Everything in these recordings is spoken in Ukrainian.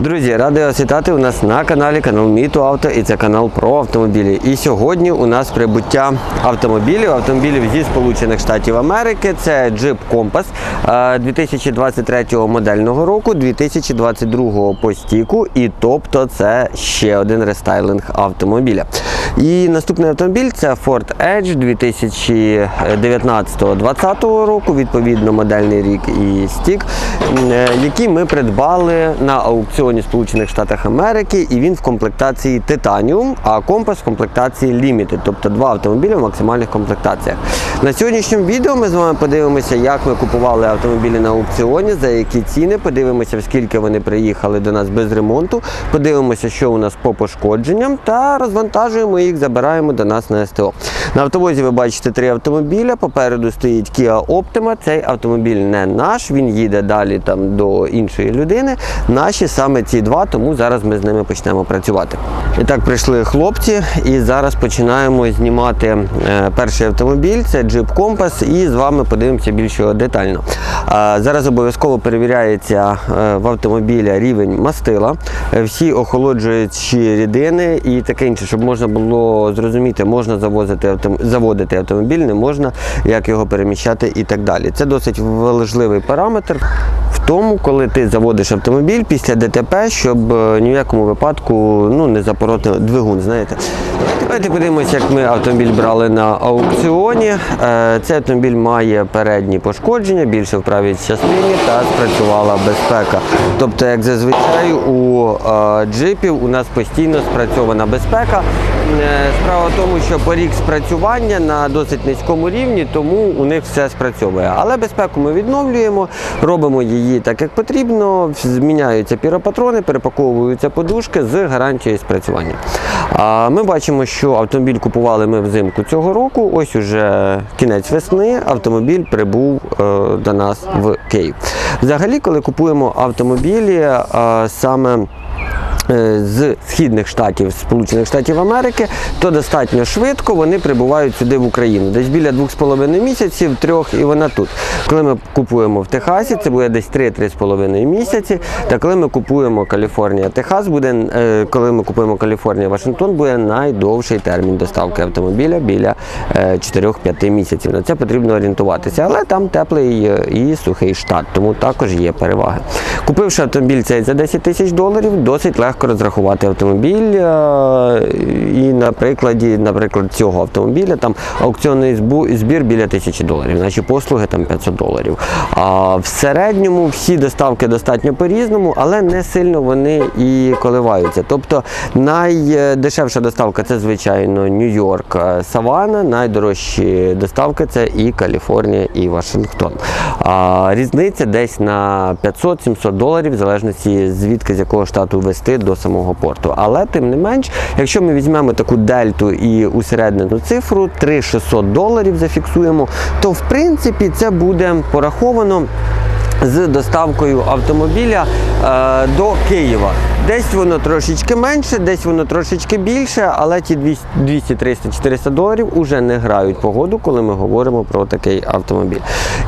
Друзі, радий вас вітати у нас на каналі канал Міту Авто і це канал про автомобілі. І сьогодні у нас прибуття автомобілів, автомобілів зі Сполучених Штатів Америки. Це Jeep Compass е, 2023 модельного року, 2022 по стіку. І тобто це ще один рестайлинг автомобіля. І наступний автомобіль це Ford Edge 2019-2020 року, відповідно модельний рік і стік, е, який ми придбали на аукціоні Сполучених Штатів Америки, і він в комплектації Titanium, а компас в комплектації Limited, тобто два автомобілі в максимальних комплектаціях. На сьогоднішньому відео ми з вами подивимося, як ми купували автомобілі на аукціоні, за які ціни, подивимося, скільки вони приїхали до нас без ремонту, подивимося, що у нас по пошкодженням, та розвантажуємо їх, забираємо до нас на СТО. На автовозі ви бачите три автомобіля. Попереду стоїть Kia Optima. Цей автомобіль не наш, він їде далі там до іншої людини. Наші саме ці два, тому зараз ми з ними почнемо працювати. І так прийшли хлопці, і зараз починаємо знімати е, перший автомобіль. Це Jeep Compass, і з вами подивимося більш детально. Зараз обов'язково перевіряється е, в автомобіля рівень мастила, е, всі охолоджуючі рідини і таке інше, щоб можна було зрозуміти, можна завозити заводити автомобіль, не можна, як його переміщати і так далі. Це досить важливий параметр тому, коли ти заводиш автомобіль після ДТП, щоб е, ні в якому випадку ну, не запороти двигун. Знаєте. Давайте подивимося, як ми автомобіль брали на аукціоні. Е, Цей автомобіль має передні пошкодження, більше в правій частині та спрацювала безпека. Тобто, як зазвичай у е, джипів у нас постійно спрацьована безпека. Е, Справа в тому, що поріг спрацювання на досить низькому рівні, тому у них все спрацьовує. Але безпеку ми відновлюємо, робимо її так, як потрібно. Зміняються піропатрони, перепаковуються подушки з гарантією спрацювання. Ми бачимо, що автомобіль купували ми взимку цього року. Ось уже кінець весни. Автомобіль прибув е, до нас в Київ. Взагалі, коли купуємо автомобілі, е, саме з східних штатів Сполучених Штатів Америки, то достатньо швидко вони прибувають сюди в Україну. Десь біля 2,5 місяців, трьох, і вона тут. Коли ми купуємо в Техасі, це буде десь 3-3,5 місяці. Та коли ми купуємо Каліфорнія, Техас буде, е, коли ми купуємо Каліфорнія, Вашингтон, буде найдовший термін доставки автомобіля біля е, 4-5 місяців. На це потрібно орієнтуватися. Але там теплий е, і сухий штат, тому також є переваги. Купивши автомобіль цей за 10 тисяч доларів, досить легко розрахувати автомобіль. е, І на прикладі, наприклад, цього автомобіля там аукціонний збір біля тисячі доларів, наші послуги там 500 доларів. А в середньому всі доставки достатньо по-різному, але не сильно вони і коливаються. Тобто найдешевша доставка це, звичайно, Нью-Йорк, е, Савана, найдорожчі доставки це і Каліфорнія, і Вашингтон. А різниця десь на 500-700 доларів, в залежності звідки з якого штату вести до самого порту. Але тим не менш, якщо ми візьмемо таку дельту і усереднену цифру 3600 доларів зафіксуємо, то в принципі це буде пораховано з доставкою автомобіля е, до Києва. Десь воно трошечки менше, десь воно трошечки більше, але ті 200, 300, 400 доларів вже не грають погоду, коли ми говоримо про такий автомобіль.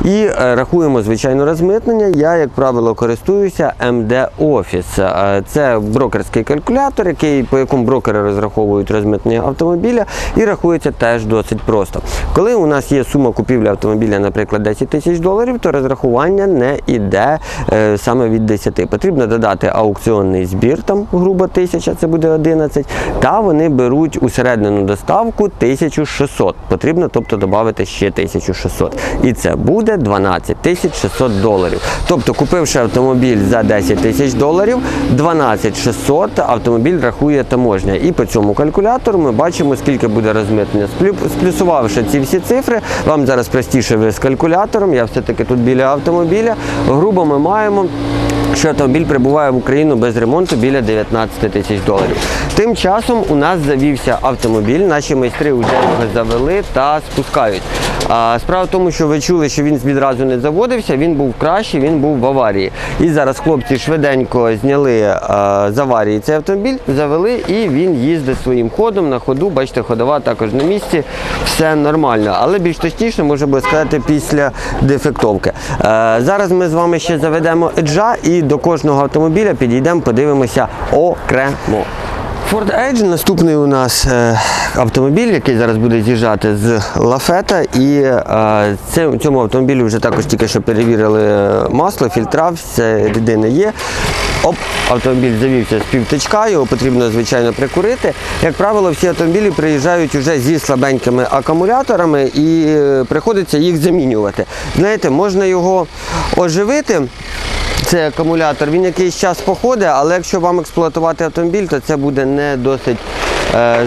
І е, рахуємо звичайно розмитнення. Я, як правило, користуюся MD Office. Е, Це брокерський калькулятор, який, по якому брокери розраховують розмитнення автомобіля, і рахується теж досить просто. Коли у нас є сума купівлі автомобіля, наприклад, 10 тисяч доларів, то розрахування не йде е, саме від 10. Потрібно додати аукціонний збір, там грубо тисяча, це буде 11, та вони беруть усереднену доставку 1600. Потрібно, тобто, додати ще 1600. І це буде 12 600 доларів. Тобто, купивши автомобіль за 10 тисяч доларів, 12 600 автомобіль рахує таможня. І по цьому калькулятору ми бачимо, скільки буде розмитнення. Сплюсувавши ці всі цифри, вам зараз простіше ви з калькулятором, я все-таки тут біля автомобіля. Грубо ми маємо що автомобіль прибуває в Україну без ремонту біля 19 тисяч доларів. Тим часом у нас завівся автомобіль, наші майстри вже його завели та спускають. Справа в тому, що ви чули, що він відразу не заводився, він був кращий, він був в аварії. І зараз хлопці швиденько зняли а, з аварії цей автомобіль, завели і він їздить своїм ходом на ходу. Бачите, ходова також на місці, все нормально. Але більш точніше можна буде сказати після дефектовки. Е, зараз ми з вами ще заведемо еджа і до кожного автомобіля підійдемо, подивимося окремо. Ford Edge наступний у нас е, автомобіль, який зараз буде з'їжджати з Лафета. І е, цьому автомобілю вже також тільки що перевірили масло, фільтра, все рідини є. Оп, автомобіль завівся з півтичка, його потрібно, звичайно, прикурити. Як правило, всі автомобілі приїжджають вже зі слабенькими акумуляторами і е, приходиться їх замінювати. Знаєте, можна його оживити. Це акумулятор, він якийсь час походить, але якщо вам експлуатувати автомобіль, то це буде не досить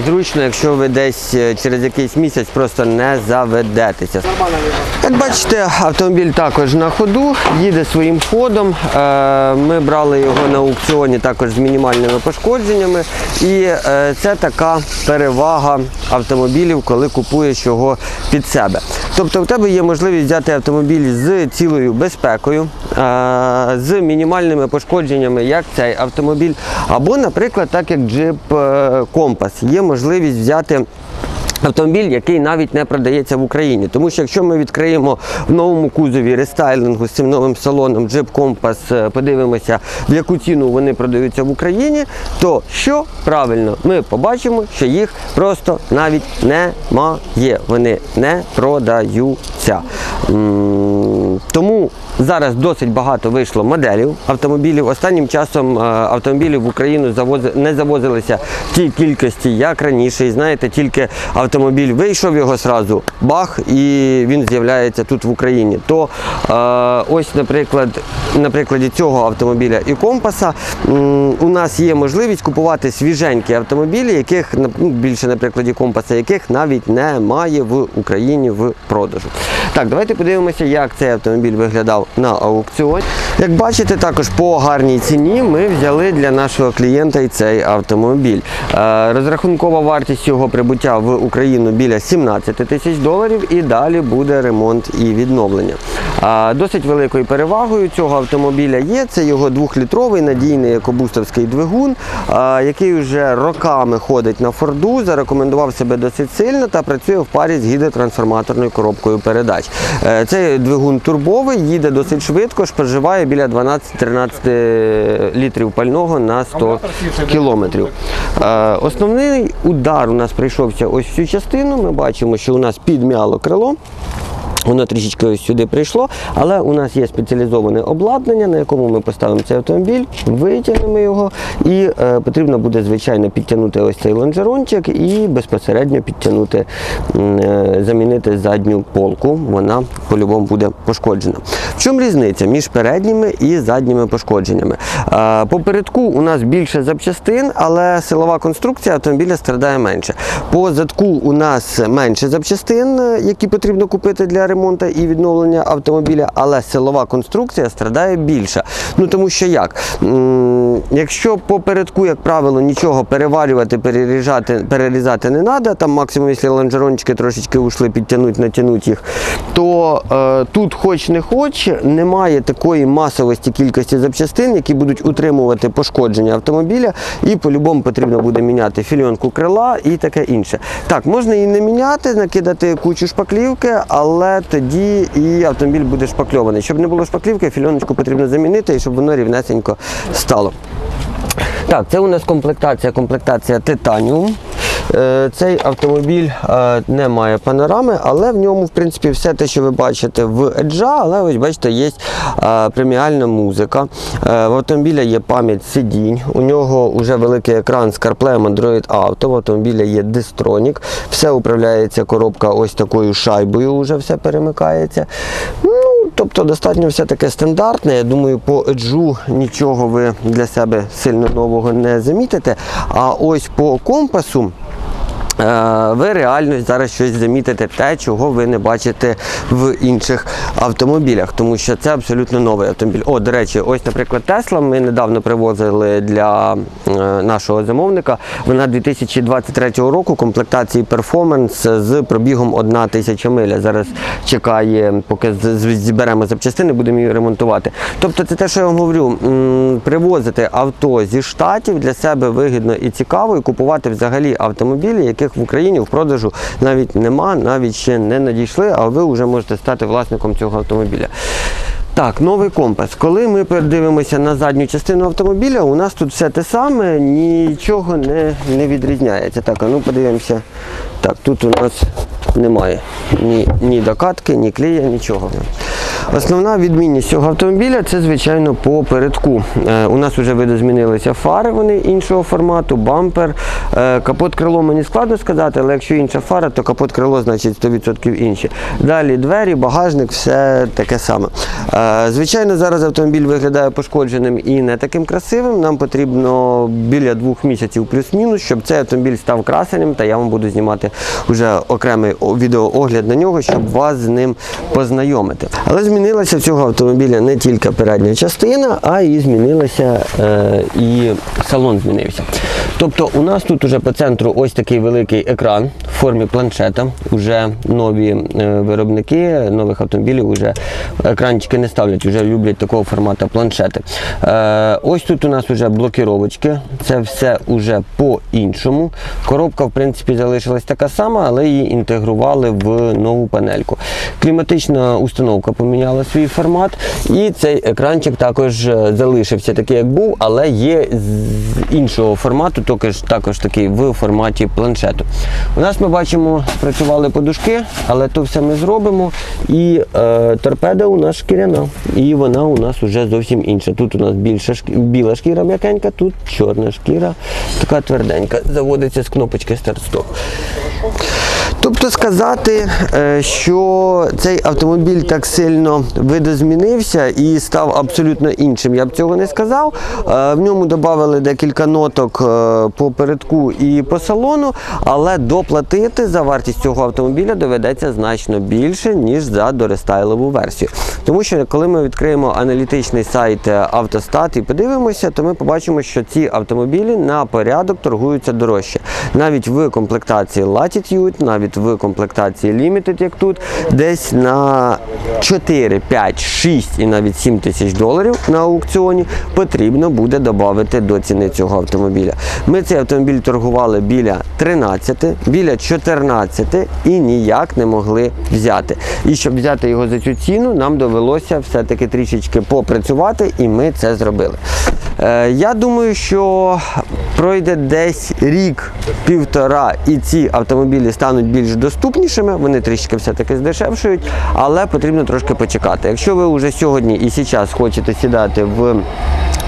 зручно, якщо ви десь е, через якийсь місяць просто не заведетеся. Як бачите, автомобіль також на ходу, їде своїм ходом. Е, ми брали його на аукціоні також з мінімальними пошкодженнями. І е, це така перевага автомобілів, коли купуєш його під себе. Тобто в тебе є можливість взяти автомобіль з цілою безпекою, е, з мінімальними пошкодженнями, як цей автомобіль, або, наприклад, так як джип е, Компас, є можливість взяти. Автомобіль, який навіть не продається в Україні. Тому що якщо ми відкриємо в новому кузові рестайлінгу з цим новим салоном Jeep Compass, е, подивимося, в яку ціну вони продаються в Україні, то що правильно, ми побачимо, що їх просто навіть немає. Вони не продаються. Тому зараз досить багато вийшло моделів автомобілів. Останнім часом е, автомобілі в Україну не завозилися в тій кількості, як раніше. І знаєте, тільки автомобіль вийшов його сразу, бах, і він з'являється тут в Україні. То е, ось, наприклад, на прикладі цього автомобіля і компаса у нас є можливість купувати свіженькі автомобілі, яких ну, більше на прикладі компаса, яких навіть немає в Україні в продажу. Так, давайте подивимося, як цей автомобіль виглядав на аукціоні. Як бачите, також по гарній ціні ми взяли для нашого клієнта і цей автомобіль. Е, Розрахункова вартість його прибуття в Україну біля 17 тисяч доларів і далі буде ремонт і відновлення. Е, Досить великою перевагою цього автомобіля є це його двохлітровий надійний екобустовський двигун, е, який вже роками ходить на Форду, зарекомендував себе досить сильно та працює в парі з гідротрансформаторною коробкою передач. Цей двигун турбовий, їде досить швидко, споживає біля 12-13 літрів пального на 100 кілометрів. Е, Основний удар у нас прийшовся ось в цю частину. Ми бачимо, що у нас підмяло крило. Воно трішечки сюди прийшло, але у нас є спеціалізоване обладнання, на якому ми поставимо цей автомобіль, витягнемо його, і е, потрібно буде, звичайно, підтягнути ось цей лонжерончик і безпосередньо підтягнути, е, замінити задню полку. Вона по-любому буде пошкоджена. В чому різниця між передніми і задніми пошкодженнями? Е, Попередку у нас більше запчастин, але силова конструкція автомобіля страдає менше. По задку у нас менше запчастин, е, які потрібно купити для ремонту і відновлення автомобіля, але силова конструкція страдає більше. Ну тому що як? Якщо попередку, як правило, нічого переварювати, перерізати, перерізати не треба, там максимум, якщо лонжерончики трошечки ушли, підтягнути, натягнути їх, то е, тут, хоч не хоч, немає такої масовості кількості запчастин, які будуть утримувати пошкодження автомобіля, і по-любому потрібно буде міняти фільонку крила і таке інше. Так, можна і не міняти, накидати кучу шпаклівки, але тоді і автомобіль буде шпакльований. Щоб не було шпаклівки, фільоночку потрібно замінити і щоб воно рівнесенько стало. Так, це у нас комплектація, комплектація титаніум. Е, Цей автомобіль е, не має панорами, але в ньому, в принципі, все те, що ви бачите в Еджа, але ось бачите, є е, преміальна музика. В автомобіля є пам'ять сидінь, у нього вже великий екран з CarPlay, Android Auto, в автомобіля є Distronic, все управляється коробка ось такою шайбою, вже все перемикається. Ну, Тобто достатньо все таке стандартне. Я думаю, по еджу нічого ви для себе сильно нового не замітите. А ось по компасу. Е, ви реально зараз щось замітите те, чого ви не бачите в інших автомобілях, тому що це абсолютно новий автомобіль. О, до речі, ось, наприклад, Тесла ми недавно привозили для е, нашого замовника. Вона 2023 року комплектації Performance з пробігом 1 тисяча миля. Зараз чекає, поки з- з- зіберемо запчастини, будемо її ремонтувати. Тобто, це те, що я вам говорю, привозити авто зі штатів для себе вигідно і цікаво, і купувати взагалі автомобілі, яких в Україні в продажу навіть нема, навіть ще не надійшли, а ви вже можете стати власником цього автомобіля. Так, новий компас. Коли ми подивимося на задню частину автомобіля, у нас тут все те саме, нічого не, не відрізняється. Так, а ну подивимося. Так, тут у нас немає ні, ні докатки, ні клея, нічого. Основна відмінність цього автомобіля це, звичайно, по передку. Е, у нас вже видозмінилися фари, вони іншого формату, бампер. Е, капот крило мені складно сказати, але якщо інша фара, то капот крило значить 100% інші. Далі двері, багажник, все таке саме. Е, звичайно, зараз автомобіль виглядає пошкодженим і не таким красивим. Нам потрібно біля двох місяців плюс-мінус, щоб цей автомобіль став красеним, та я вам буду знімати вже окремий відеоогляд на нього, щоб вас з ним познайомити. Але змінилася цього автомобіля не тільки передня частина, а і змінилася е, і салон змінився. Тобто у нас тут уже по центру ось такий великий екран в формі планшета. Уже нові е, виробники нових автомобілів вже екранчики не ставлять, вже люблять такого формату планшети. Е, ось тут у нас вже блокіровочки. Це все уже по-іншому. Коробка, в принципі, залишилась така сама, але її інтегрували в нову панельку. Кліматична установка поміняла свій формат, і цей екранчик також е, залишився такий, як був, але є з іншого формату, також, також такий в форматі планшету. У нас ми бачимо, спрацювали подушки, але то все ми зробимо. І е, торпеда у нас шкіряна, і вона у нас вже зовсім інша. Тут у нас більша шк- біла шкіра м'якенька, тут чорна шкіра, така тверденька. Заводиться з кнопочки старт-стоп. Тобто сказати, е, що цей автомобіль так сильно видозмінився і став абсолютно іншим, я б цього не сказав. Е, В ньому додали декілька ноток е, по передку і по салону, але доплатити за вартість цього автомобіля доведеться значно більше, ніж за дорестайлову версію. Тому що коли ми відкриємо аналітичний сайт е, Автостат і подивимося, то ми побачимо, що ці автомобілі на порядок торгуються дорожче. Навіть в комплектації Latitude, навіть в комплектації Limited, як тут, десь на 4, 5, 6 і навіть 7 тисяч доларів на аукціоні потрібно буде додати до ціни цього автомобіля. Ми цей автомобіль торгували біля 13, біля 14 і ніяк не могли взяти. І щоб взяти його за цю ціну, нам довелося все-таки трішечки попрацювати, і ми це зробили. Е, Я думаю, що пройде десь рік-півтора, і ці автомобілі стануть більш доступнішими. Вони трішки все-таки здешевшують, але потрібно трошки почекати. Якщо ви вже сьогодні і зараз хочете сідати в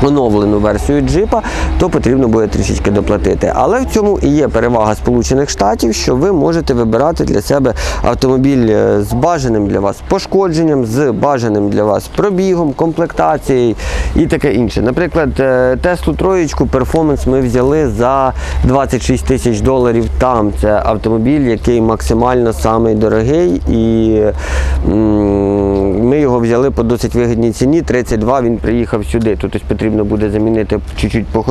оновлену версію джипа, то потрібно буде трішечки доплатити. Але в цьому і є перевага Сполучених Штатів, що ви можете вибирати для себе автомобіль е, з бажаним для вас пошкодженням, з бажаним для вас пробігом, комплектацією і таке інше. Наприклад, е, Теслу троєчку перформанс ми взяли за 26 тисяч доларів. Там це автомобіль, який максимально самий дорогий, і ми його взяли по досить вигідній ціні. 32 він приїхав сюди. Тут потрібно буде замінити чуть-чуть по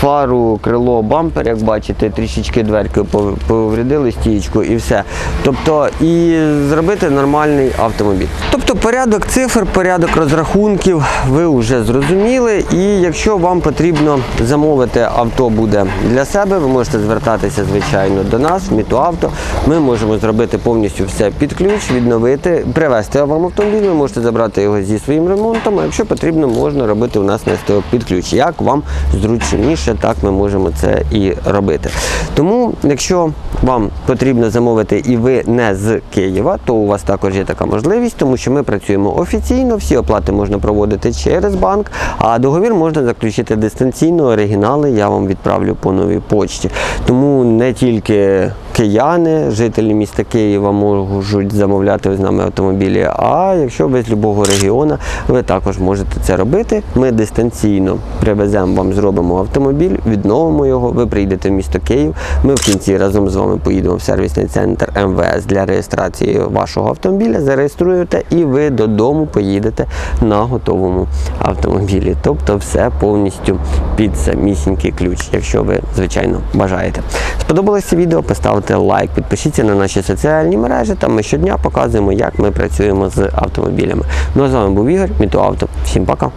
фару, крило, бампер, як бачите, трішечки дверки пов- повредили стієчку і все. Тобто і зробити нормальний автомобіль. Тобто порядок цифр, порядок розрахунків ви вже зрозуміли. І якщо вам потрібно замовити авто буде для себе, ви можете звертатися, звичайно, до нас, Мітуавто. Ми можемо зробити повністю все під ключ, відновити, привезти вам автомобіль, ви можете забрати його зі своїм ремонтом. А якщо потрібно, можна робити у нас на СТО під ключ. Як вам зручніше, так ми можемо це і робити. Тому, якщо вам потрібно замовити і ви не з Києва, то у вас також є така можливість, тому що ми працюємо офіційно, всі оплати можна проводити через банк, а договір можна заключити дистанційно. Оригінали я вам відправлю по новій почті. Тому не тільки кияни, жителі міста Києва можуть замовляти з нами автомобілі. А якщо ви з любого регіону, ви також можете це робити. Ми дистанційно привеземо вам, зробимо автомобіль, відновимо його. Ви прийдете в місто Київ. Ми в кінці разом з вами поїдемо в сервісний центр МВС для реєстрації вашого автомобіля. Зареєструєте і ви додому поїдете на готовому автомобілі. Тобто все повністю під самісінький ключ, якщо ви, звичайно, бажаєте. Сподобалося відео, поставте лайк, підпишіться на наші соціальні мережі. Там ми щодня показуємо, як ми працюємо з автомобілями. Ну а з вами був Ігор, Мітоавто. Всім пока.